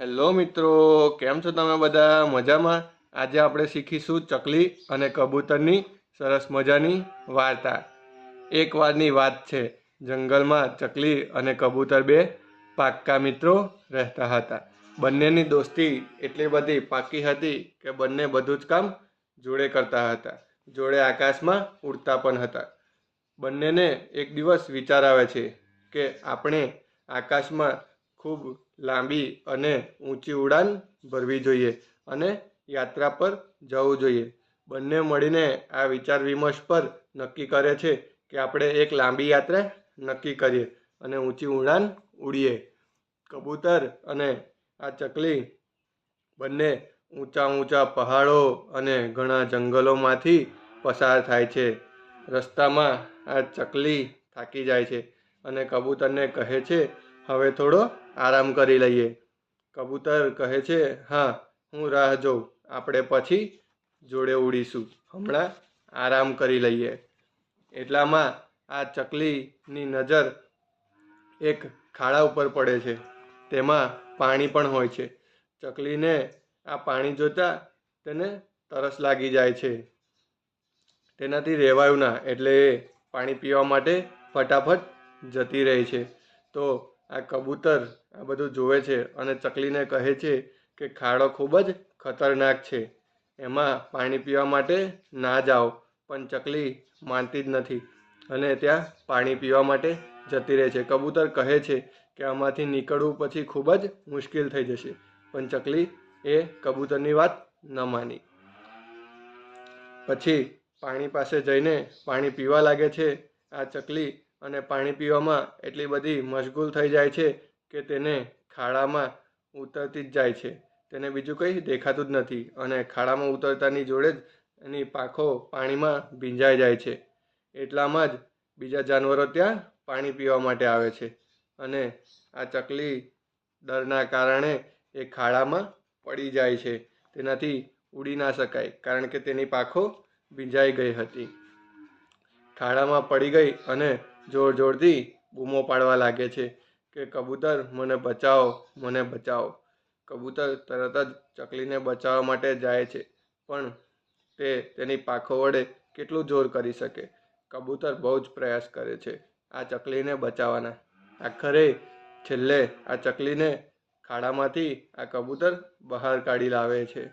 Hello મિત્રો, કેમ છો તમે બધા? મજામાં? આજે આપણે શીખીશું ચકલી અને કબૂતરની સરસ મજાની વાર્તા. એક વારની વાત છે, જંગલમાં ચકલી અને કબૂતર બે પાક્કા મિત્રો રહેતા હતા. બંનેની દોસ્તી એટલી બધી પાકી હતી કે બંને બધું જ કામ જોડે કરતા હતા. જોડે આકાશમાં ઉડતા પણ હતા. બંનેને એક દિવસ વિચાર આવે છે કે આપણે આકાશમાં ખૂબ લાંબી અને ઊંચી ઉડાન ભરવી જોઈએ અને યાત્રા પર જવું જોઈએ. બંને મળીને આ વિચાર વિમર્શ પર નક્કી કરે છે કે આપણે એક લાંબી યાત્રા નક્કી કરીએ અને ઊંચી ઉડાન ઉડીએ. કબૂતર અને આ ચકલી બંને ઊંચા ઊંચા પહાડો અને ઘણા જંગલોમાંથી પસાર થાય છે. રસ્તામાં આ ચકલી થાકી જાય છે અને કબૂતરને કહે છે હવે થોડો આરામ કરી લઈએ. કબૂતર કહે છે, હા, હું રાહ જોઉં. આપણે પછી જોડે ઉડીશું. હમણાં આરામ કરી લઈએ. એટલામાં આ ચકલીની નજર એક ખાડા ઉપર પડે છે. તેમાં પાણી પણ હોય છે. ચકલીને આ પાણી જોતાં તેને તરસ લાગી જાય છે. તેનાથી રહેવાયું ના, એટલે એ પાણી પીવા માટે ફટાફટ જતી રહે છે. તો આ કબૂતર આ બધું જોવે છે અને ચકલીને કહે છે કે ખાડો ખૂબ જ ખતરનાક છે. એમાં પાણી પીવા માટે ના જાઓ, પણ ચકલી માનતી જ નથી અને ત્યાં પાણી પીવા માટે જતી રહે છે. કબૂતર કહે છે કે આમાંથી નીકળવું પછી ખૂબ જ મુશ્કેલ થઈ જશે, પણ ચકલી એ કબૂતરની વાત ન માની. પછી પાણી પાસે જઈને પાણી પીવા લાગે છે. આ ચકલી અને પાણી પીવામાં એટલી બધી મશગુલ થઈ જાય છે કે તેને ખાડામાં ઉતરતી જ જાય છે. તેને બીજું કંઈ દેખાતું જ નથી અને ખાડામાં ઉતરતાની જોડે જ એની પાંખો પાણીમાં ભીંજાઈ જાય છે. એટલામાં જ બીજા જાનવરો ત્યાં પાણી પીવા માટે આવે છે અને આ ચકલી ડરના કારણે એ ખાડામાં પડી જાય છે. તેનાથી ઉડી ના શકાય કારણ કે તેની પાંખો ભીંજાઈ ગઈ હતી. ખાડામાં પડી ગઈ અને જોર જોરથી બૂમો પાડવા લાગે છે કે, કબૂતર, મને બચાવો મને બચાવો કબૂતર તરત જ ચકલીને બચાવવા માટે જાય છે, પણ તે તેની પાખો વડે કેટલું જોર કરી શકે? કબૂતર બહુ જ પ્રયાસ કરે છે આ ચકલીને બચાવવાના. આખરે છેલ્લે આ ચકલીને ખાડામાંથી આ કબૂતર બહાર કાઢી લાવે છે.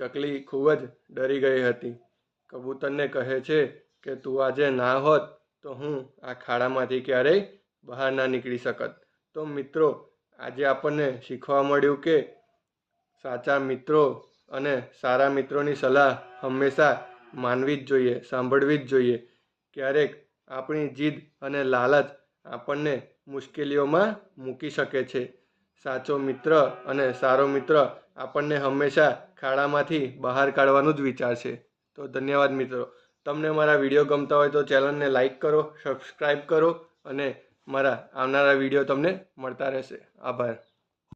ચકલી ખૂબ જ ડરી ગઈ હતી. કબૂતરને કહે છે કે, તું આજે ના હોત તો હું આ ખાડામાંથી ક્યારેય બહાર ના નીકળી શકત. તો મિત્રો, આજે આપણને શીખવા મળ્યું કે સાચા મિત્રો અને સારા મિત્રોની સલાહ હંમેશા માનવી જ જોઈએ, સાંભળવી જ જોઈએ. ક્યારેક આપણી જીદ અને લાલચ આપણને મુશ્કેલીઓમાં મૂકી શકે છે. સાચો મિત્ર અને સારો મિત્ર આપણને હંમેશા ખાડામાંથી બહાર કાઢવાનું જ વિચારશે. તો ધન્યવાદ મિત્રો. તમને મારા વીડિયો ગમતા હોય તો ચેનલને લાઇક કરો સબસ્ક્રાઈબ કરો અને મારા આવનારા વીડિયો તમને મળતા રહેશે. આભાર.